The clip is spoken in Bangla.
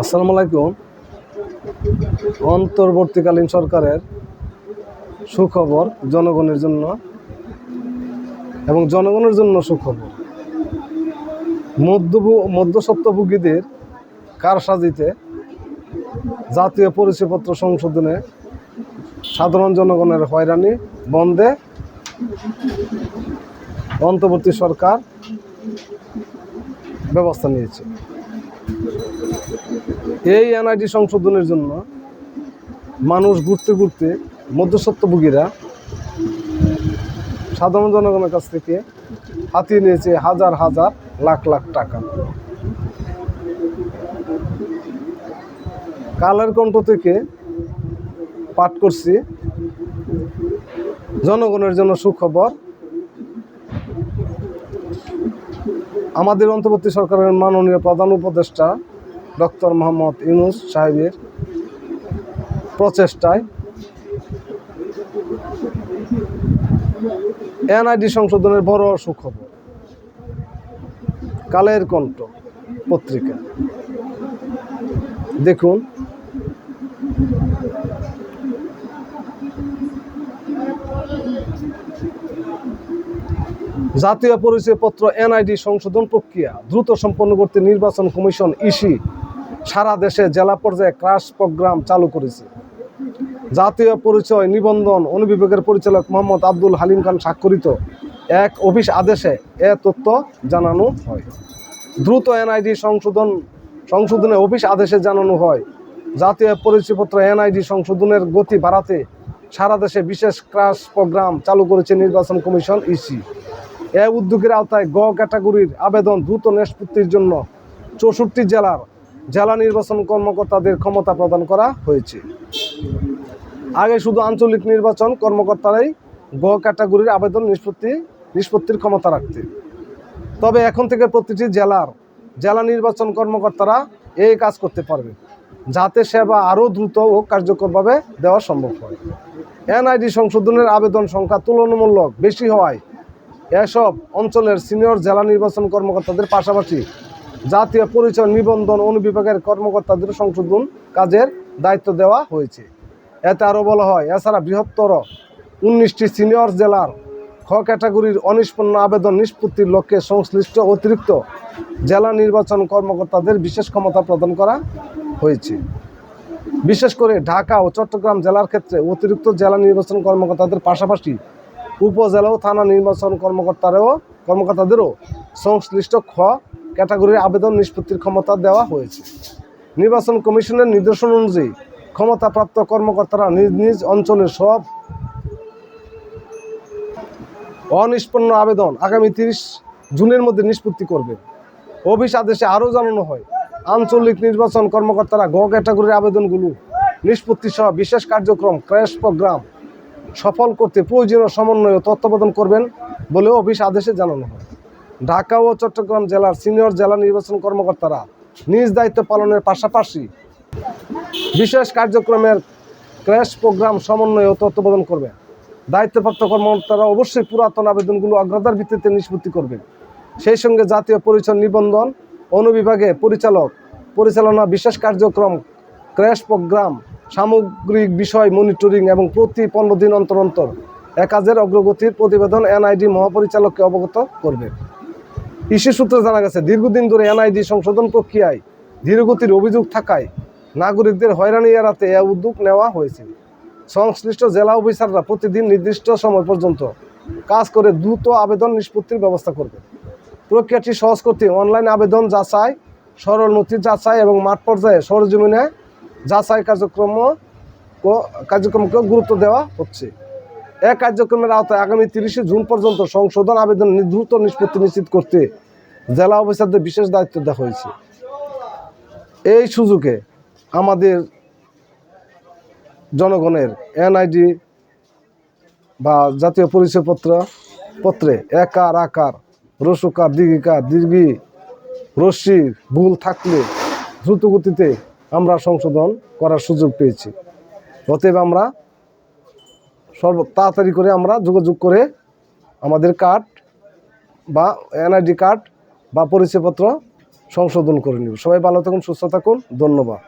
আসসালামু আলাইকুম। অন্তর্বর্তীকালীন সরকারের সুখবর জনগণের জন্য এবং জনগণের জন্য সুখবর। মধ্যভু, মধ্যস্বত্বভোগীদের কারসাজিতে জাতীয় পরিচয়পত্র সংশোধনে সাধারণ জনগণের হয়রানি, বন্ধে অন্তর্বর্তী সরকার ব্যবস্থা নিয়েছে। এই এনআইডি সংশোধনের জন্য মানুষ ঘুরতে ঘুরতে মধ্যস্বত্বভোগীরা সাধারণ জনগণের কাছ থেকে হাতিয়ে নিয়েছে হাজার হাজার লাখ লাখ টাকা। কালের কণ্ঠ থেকে পাঠ করছি। জনগণের জন্য সুখবর। আমাদের অন্তর্বর্তী সরকারের মাননীয় প্রধান উপদেষ্টা ডক্টর মোহাম্মদ ইউনুস সাহেবের প্রচেষ্টায় এনআইডি সংশোধনের বড় সুখবর। কালের কণ্ঠ পত্রিকা। দেখুন জাতীয় পরিচয়পত্র এনআইডি সংশোধন প্রক্রিয়া, দ্রুত সম্পন্ন করতে নির্বাচন কমিশন ইসি সারা দেশে জেলা পর্যায়ে ক্রাশ প্রোগ্রাম চালু করেছে। জাতীয় পরিচয় নিবন্ধন অনুবিভাগের পরিচালক মোহাম্মদ আব্দুল হালিম খান স্বাক্ষরিত এক অফিস আদেশে এ তথ্য জানানো হয়। দ্রুত এনআইডি সংশোধন সংশোধনে অফিস আদেশে জানানো হয়, জাতীয় পরিচয়পত্র এনআইডি সংশোধনের গতি বাড়াতে সারা দেশে বিশেষ ক্রাশ প্রোগ্রাম চালু করেছে নির্বাচন কমিশন ইসি। এ উদ্যোগের আওতায় গ ক্যাটাগরির আবেদন দ্রুত নিষ্পত্তির জন্য চৌষট্টি জেলার জেলা নির্বাচন কর্মকর্তাদের ক্ষমতা প্রদান করা হয়েছে। আগে শুধু আঞ্চলিক নির্বাচন কর্মকর্তারাই গ ক্যাটাগরির আবেদন নিষ্পত্তি, নিষ্পত্তির ক্ষমতা রাখতে। তবে এখন থেকে প্রতিটি জেলার জেলা নির্বাচন কর্মকর্তারা এই কাজ করতে পারবে, যাতে সেবা আরও দ্রুত ও কার্যকরভাবে দেওয়া সম্ভব হয়। এনআইডি সংশোধনের আবেদন সংখ্যা তুলনামূলক বেশি হওয়ায় এসব অঞ্চলের সিনিয়র জেলা নির্বাচন কর্মকর্তাদের পাশাপাশি জাতীয় পরিচয় নিবন্ধন অনুবিভাগের কর্মকর্তাদের সংশোধন কাজের দায়িত্ব দেওয়া হয়েছে। এতে আরও বলা হয়, এছাড়া বৃহত্তর উনিশটি সিনিয়র জেলার খ ক্যাটাগরির অনিষ্পন্ন আবেদন নিষ্পত্তির লক্ষ্যে সংশ্লিষ্ট অতিরিক্ত জেলা নির্বাচন কর্মকর্তাদের বিশেষ ক্ষমতা প্রদান করা হয়েছে। বিশেষ করে ঢাকা ও চট্টগ্রাম জেলার ক্ষেত্রে অতিরিক্ত জেলা নির্বাচন কর্মকর্তাদের পাশাপাশি উপজেলা ও থানা নির্বাচন কর্মকর্তারাও, কর্মকর্তাদেরও সংশ্লিষ্ট খ ক্যাটাগরির আবেদন নিষ্পত্তির ক্ষমতা দেওয়া হয়েছে। নির্বাচন কমিশনের নির্দেশন অনুযায়ী ক্ষমতাপ্রাপ্ত কর্মকর্তারা নিজ নিজ অঞ্চলের সব অনিষ্পন্ন আবেদন আগামী তিরিশ জুনের মধ্যে নিষ্পত্তি করবে। অফিস আদেশে আরও জানানো হয়, আঞ্চলিক নির্বাচন কর্মকর্তারা গ ক্যাটাগরির আবেদনগুলো নিষ্পত্তি সহ বিশেষ কার্যক্রম, ক্র্যাশ প্রোগ্রাম সফল করতে প্রয়োজনীয় সমন্বয় তত্ত্বাবধান করবেন বলে অফিস আদেশে জানানো হয়। ঢাকা ও চট্টগ্রাম জেলার সিনিয়র জেলা নির্বাচন কর্মকর্তারা নিজ দায়িত্ব পালনের পাশাপাশি বিশেষ কার্যক্রমের ক্র্যাশ প্রোগ্রাম সমন্বয় ও তত্ত্বাবধান করবে দায়িত্বপ্রাপ্ত কর্মকর্তারা অবশ্যই পুরাতন আবেদনগুলো অগ্রাধার ভিত্তিতে নিষ্পত্তি করবে সেই সঙ্গে জাতীয় পরিচয় নিবন্ধন অনুবিভাগে পরিচালক পরিচালনা বিশেষ কার্যক্রম, ক্র্যাশ প্রোগ্রাম সামগ্রিক বিষয় মনিটরিং এবং প্রতি পনেরো দিন অন্তর অন্তর এ কাজের অগ্রগতির প্রতিবেদন এনআইডি মহাপরিচালককে অবগত করবে। ইসি সূত্রে জানা গেছে, দীর্ঘদিন ধরে এনআইডি সংশোধন প্রক্রিয়ায় ধীরগতির অভিযোগ থাকায় নাগরিকদের হয়রানি এড়াতে এ উদ্যোগ নেওয়া হয়েছে। সংশ্লিষ্ট জেলা অফিসাররা প্রতিদিন নির্দিষ্ট সময় পর্যন্ত কাজ করে দ্রুত আবেদন নিষ্পত্তির ব্যবস্থা করবে। প্রক্রিয়াটি সহজ করতে অনলাইন আবেদন যাচাই, সরল নথি যাচাই এবং মাঠ পর্যায়ে সরজমিনে যাচাই কার্যক্রম ও- কার্যক্রমকে গুরুত্ব দেওয়া হচ্ছে। এ কার্যক্রমের আওতায় আগামী তিরিশে জুন পর্যন্ত সংশোধন আবেদন দ্রুত নিষ্পত্তি নিশ্চিত করতে জেলা অফিসারদের বিশেষ দায়িত্ব দেওয়া হয়েছে। এই সুযোগে আমাদের জনগণের এনআইডি বা জাতীয় পরিচয়পত্র, পত্রে একার আকার, রসুকার, দীর্ঘিকার, দীর্ঘি, রশ্মি, ভুল থাকলে দ্রুত গতিতে আমরা সংশোধন করার সুযোগ পেয়েছি। অতএব আমরা সর্ব, তাড়াতাড়ি করে আমরা যোগাযোগ করে আমাদের কার্ড বা এনআইডি কার্ড বা পরিচয়পত্র সংশোধন করে নিব। সবাই ভালো থাকুন, সুস্থ থাকুন, ধন্যবাদ।